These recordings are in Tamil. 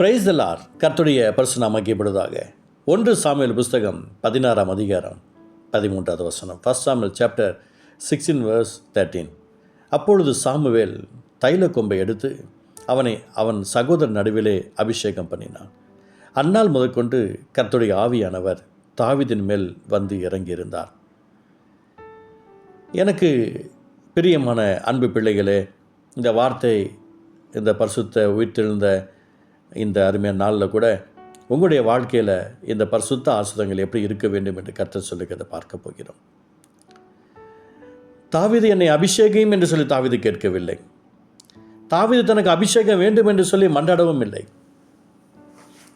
பிரைஸ்தலார் கர்த்துடைய பரிசுநாம மகிப்படுவதாக ஒன்று சாமியல் புஸ்தகம் பதினாறாம் அதிகாரம் பதிமூன்றாவது வசனம். First Samuel chapter sixteen verse thirteen அப்பொழுது சாமுவேல் தைல கொம்பை எடுத்து அவனை அவன் சகோதரன் நடுவிலே அபிஷேகம் பண்ணினான். அந்நாள் முதற்கொண்டு கர்த்துடைய ஆவியானவர் தாவிதின் மேல் வந்து இறங்கியிருந்தார். எனக்கு பிரியமான அன்பு பிள்ளைகளே இந்த வார்த்தை இந்த பரிசுத்த உயிர்த்தெழுந்த இந்த அருமையான நாளில் கூட உங்களுடைய வாழ்க்கையில் இந்த பரிசுத்த ஆசுதங்கள் எப்படி இருக்க வேண்டும் என்று கற்று சொல்லுகிறத பார்க்க போகிறோம். தாவீது என்னை அபிஷேகம் என்று சொல்லி தாவிது கேட்கவில்லை. தாவீது தனக்கு அபிஷேகம் வேண்டும் என்று சொல்லி மண்டாடவும் இல்லை.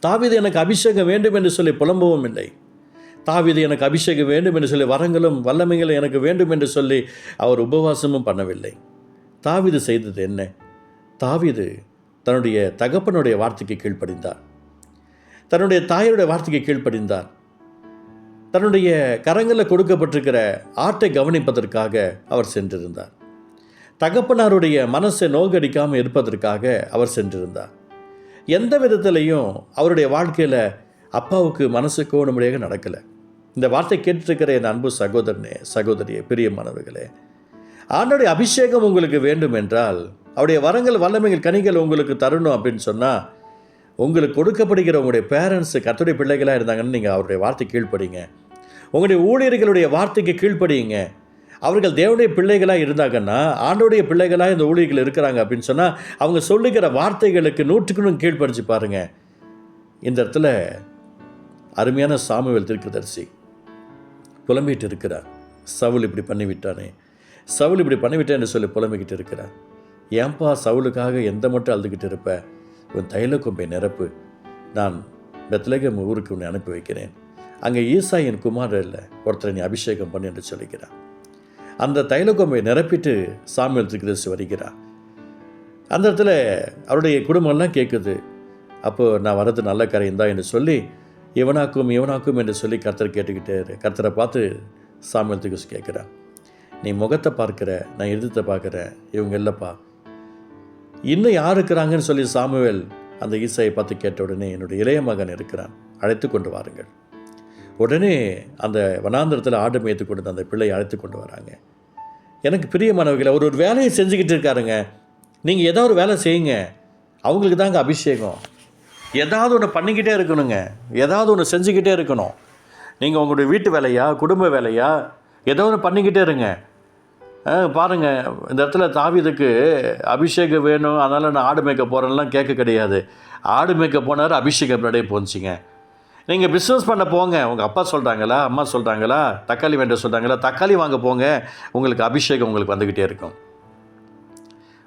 தாவீது எனக்கு அபிஷேகம் வேண்டும் என்று சொல்லி புலம்பவும் இல்லை. தாவீது எனக்கு அபிஷேகம் வேண்டும் என்று சொல்லி வரங்களும் வல்லமைகளும் எனக்கு வேண்டும் என்று சொல்லி அவர் உபவாசமும் பண்ணவில்லை. தாவிது செய்தது என்ன? தாவீது தன்னுடைய தகப்பனுடைய வார்த்தைக்கு கீழ்ப்படிந்தார். தன்னுடைய தாயருடைய வார்த்தைக்கு கீழ்ப்படிந்தார். தன்னுடைய கரங்களில் கொடுக்கப்பட்டிருக்கிற ஆட்டை கவனிப்பதற்காக அவர் சென்றிருந்தார். தகப்பனாருடைய மனசை நோகடிக்காமல் இருப்பதற்காக அவர் சென்றிருந்தார். எந்த விதத்திலையும் அவருடைய வாழ்க்கையில் அப்பாவுக்கு மனசு கோணும்படியாக நடக்கலை. இந்த வார்த்தை கேட்டிருக்கிற என் அன்பு சகோதரனே சகோதரியே பிரியமானவர்களே ஆண்டோடைய அபிஷேகம் உங்களுக்கு வேண்டும் என்றால் அவருடைய வரங்கள் வல்லமைகள் கனிகள் உங்களுக்கு தரணும் அப்படின்னு சொன்னால் உங்களுக்கு கொடுக்கப்படுகிற உங்களுடைய பேரண்ட்ஸு கத்துடைய பிள்ளைகளாக இருந்தாங்கன்னு நீங்கள் அவருடைய வார்த்தை கீழ்ப்படிங்க. உங்களுடைய ஊழியர்களுடைய வார்த்தைக்கு கீழ்ப்படியுங்க அவர்கள் தேவனுடைய பிள்ளைகளாக இருந்தாங்கன்னா ஆண்டோடைய பிள்ளைகளாக இந்த ஊழியர்கள் இருக்கிறாங்க அப்படின்னு சொன்னால் அவங்க சொல்லுகிற வார்த்தைகளுக்கு நூற்றுக்குன்னு கீழ்ப்படிச்சு பாருங்க. இந்த இடத்துல அருமையான சாமுவேல் தீர்க்கதரிசி புலம்பிட்டு இருக்கிறார். சவுல் இப்படி பண்ணிவிட்டானே. சவுல் இப்படி பண்ணிவிட்டேன்னு சொல்லி புலம்பிக்கிட்டு இருக்கிறார். ஏன்பா சவுலுக்காக எந்த மட்டும் அழுதுகிட்டு இருப்ப? உன் தைல கொம்பை நிரப்பு. நான் பெத்லகம் ஊருக்கு உன்னை அனுப்பி வைக்கிறேன். அங்கே ஈசா என் குமாரர் இல்லை. ஒருத்தரை நீ அபிஷேகம் பண்ணு என்று சொல்லிக்கிறான் அந்த தைல கொம்பை நிரப்பிட்டு சாமியல் திருக்கதரிசி வருகிறார் அந்த இடத்துல அவருடைய குடும்பம்லாம் கேட்குது அப்போது நான் வர்றது நல்ல காரியம் தான் என்று சொல்லி இவனாக்கும் இவனாக்கும் என்று சொல்லி கர்த்தர் கேட்டுக்கிட்டே கர்த்தரை பார்த்து சாமியல் திருக்கதரிசி கேட்குறான் நீ முகத்தை பார்க்குற நான் எழுதத்தை பார்க்குறேன் இவங்க இல்லைப்பா. இன்னும் யார் இருக்கிறாங்கன்னு சொல்லி சாமுவேல் அந்த ஈசாயை பார்த்து கேட்ட உடனே என்னுடைய இளைய மகன் இருக்கிறான். அழைத்து கொண்டு வாருங்கள். உடனே அந்த வனாந்திரத்தில் ஆடு மேய்த்து கொண்டு அந்த பிள்ளையை அழைத்து கொண்டு வராங்க. எனக்கு பிரியமானவர்களை ஒரு ஒரு வேலையை செஞ்சுக்கிட்டு இருக்காருங்க. நீங்கள் ஏதாவது ஒரு வேலை செய்யுங்க. அவங்களுக்கு தாங்க அபிஷேகம். ஏதாவது ஒன்று பண்ணிக்கிட்டே இருக்கணுங்க. ஏதாவது ஒன்று செஞ்சுக்கிட்டே இருக்கணும். நீங்கள் உங்களுடைய வீட்டு வேலையா குடும்ப வேலையா ஏதோ ஒன்று பண்ணிக்கிட்டே இருங்க. ஆ, இந்த இடத்துல தாவிதுக்கு அபிஷேகம் வேணும் அதனால் நான் ஆடு மேய்க்க போகிறேன்லாம் கேட்க கிடையாது. ஆடு மேய்க்க போனார் அபிஷேகம் பின்னாடியே போச்சுங்க. நீங்கள் பிஸ்னஸ் பண்ண போங்க. உங்கள் அப்பா சொல்கிறாங்களா அம்மா சொல்கிறாங்களா தக்காளி வேண்ட சொல்கிறாங்களா தக்காளி வாங்க போங்க. உங்களுக்கு அபிஷேகம் உங்களுக்கு வந்துக்கிட்டே இருக்கும்.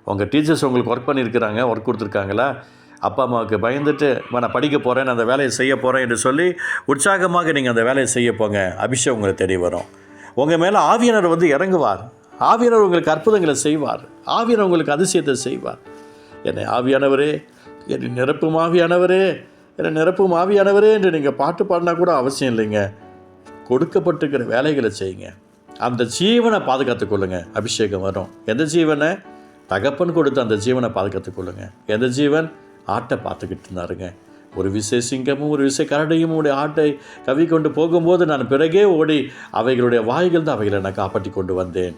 உங்கள் டீச்சர்ஸ் உங்களுக்கு ஒர்க் பண்ணியிருக்கிறாங்க ஒர்க் கொடுத்துருக்காங்களா? அப்பா அம்மாவுக்கு பயந்துட்டு நான் படிக்க போகிறேன் நான் அந்த வேலையை செய்ய போகிறேன் என்று சொல்லி உற்சாகமாக நீங்கள் அந்த வேலையை செய்ய போங்க. அபிஷேகம் உங்களை தேடி வரும். உங்கள் மேலே ஆவியனர் வந்து இறங்குவார். ஆவியானவர் உங்களுக்கு அற்புதங்களை செய்வார். ஆவியானவர் உங்களுக்கு அதிசயத்தை செய்வார். என்னை ஆவியானவரே என்னை நிரப்பும் ஆவியானவரே என்னை நிரப்பும் ஆவியானவரே என்று நீங்கள் பாட்டு பாடினா கூட அவசியம் இல்லைங்க. கொடுக்கப்பட்டிருக்கிற வேலைகளை செய்யுங்க. அந்த ஜீவனை பாதுகாத்துக் கொள்ளுங்க. அபிஷேகம் வரும். எந்த ஜீவனை? தகப்பன் கொடுத்து அந்த ஜீவனை பாதுகாத்துக் கொள்ளுங்க. எந்த ஜீவன்? ஆட்டை பார்த்துக்கிட்டு இருந்தாருங்க. ஒரு விசை சிங்கமும் ஒரு விசை கரடையும் உடைய ஆட்டை கவி கொண்டு போகும்போது நான் பிறகே ஓடி அவைகளுடைய வாய்கள் தான் அவைகளை நான் காப்பாற்றி கொண்டு வந்தேன்.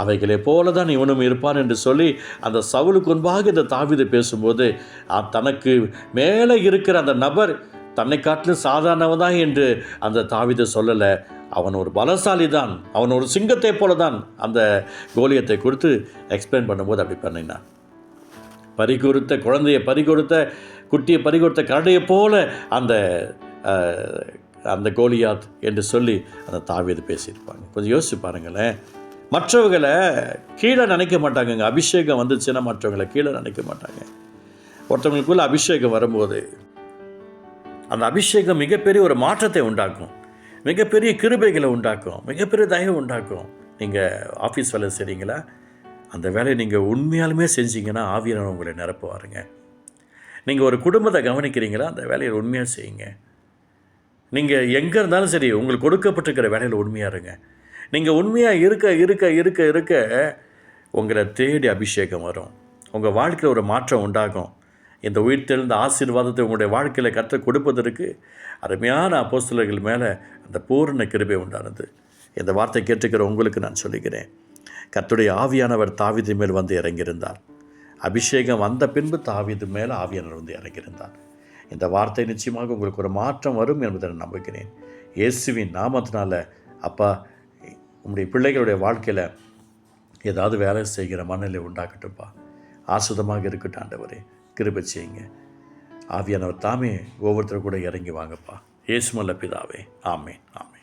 அவைகளைப் போல தான் இவனும் இருப்பான் என்று சொல்லி அந்த சவுலுக்கு முன்பாக இந்த தாவிதை பேசும்போது தனக்கு மேலே இருக்கிற அந்த நபர் தன்னை காட்டிலும் சாதாரணவன் தான் என்று அந்த தாவிதை சொல்லலை. அவன் ஒரு பலசாலி தான் அவன் ஒரு சிங்கத்தை போல தான் அந்த கோலியத்தை கொடுத்து எக்ஸ்பிளைன் பண்ணும்போது அப்படி பண்ணினான். பறிகொடுத்த குழந்தையை பறிகொடுத்த குட்டியை பறிகொடுத்த கரடையை போல அந்த அந்த கோலியாத் என்று சொல்லி அந்த தாவீது பேசியிருப்பாங்க. கொஞ்சம் யோசிச்சு பாருங்களேன். மற்றவங்களை கீழே நினைக்க மாட்டாங்கங்க. அபிஷேகம் வந்துச்சுன்னா மற்றவங்களை கீழே நினைக்க மாட்டாங்க. ஒருத்தவங்களுக்குள்ள அபிஷேகம் வரும்போது அந்த அபிஷேகம் மிகப்பெரிய ஒரு மாற்றத்தை உண்டாக்கும். மிகப்பெரிய கிருபைகளை உண்டாக்கும். மிகப்பெரிய தயவு உண்டாக்கும். நீங்கள் ஆஃபீஸ் வேலை செய்கிறீங்களா அந்த வேலையை நீங்கள் உண்மையாலுமே செஞ்சீங்கன்னா ஆவியான உங்களை நிரப்புவாருங்க. நீங்கள் ஒரு குடும்பத்தை கவனிக்கிறீங்களா? அந்த வேலையை உண்மையாக செய்யுங்க. நீங்கள் எங்கே இருந்தாலும் சரி உங்களுக்கு கொடுக்கப்பட்டிருக்கிற வேலையில் உண்மையாக இருங்க. நீங்கள் உண்மையாக இருக்க இருக்க இருக்க இருக்க உங்களை தேடி அபிஷேகம் வரும். உங்கள் வாழ்க்கையில் ஒரு மாற்றம் உண்டாகும். இந்த உயிர்த்தெழுந்த ஆசீர்வாதத்தை உங்களுடைய வாழ்க்கையில் கற்றுக் கொடுப்பதற்கு அருமையான அப்போஸ்தலர்கள் மேலே அந்த பூரண கிருபை உண்டானது. இந்த வார்த்தை கேட்டுக்கிற உங்களுக்கு நான் சொல்லுகிறேன். கத்துடைய ஆவியானவர் தாவிது மேல் வந்து இறங்கியிருந்தார். அபிஷேகம் வந்த பின்பு தாவிது மேல் ஆவியானவர் வந்து இறங்கியிருந்தார். இந்த வார்த்தை நிச்சயமாக உங்களுக்கு ஒரு மாற்றம் வரும் என்பதை நான் நம்புகிறேன். இயேசுவின் நாமத்தினால அப்பா உங்களுடைய பிள்ளைகளுடைய வாழ்க்கையில் ஏதாவது வேலை செய்கிற மனநிலை உண்டாக்கட்டும்ப்பா ஆசுதமாக இருக்கட்டும் ஆண்டவரே. கிருபை செய்யுங்க. ஆவியானவர் தாமே ஒவ்வொருத்தர் கூட இறங்கி வாங்கப்பா. இயேசுமல்ல பிதாவே. ஆமேன். ஆமேன்.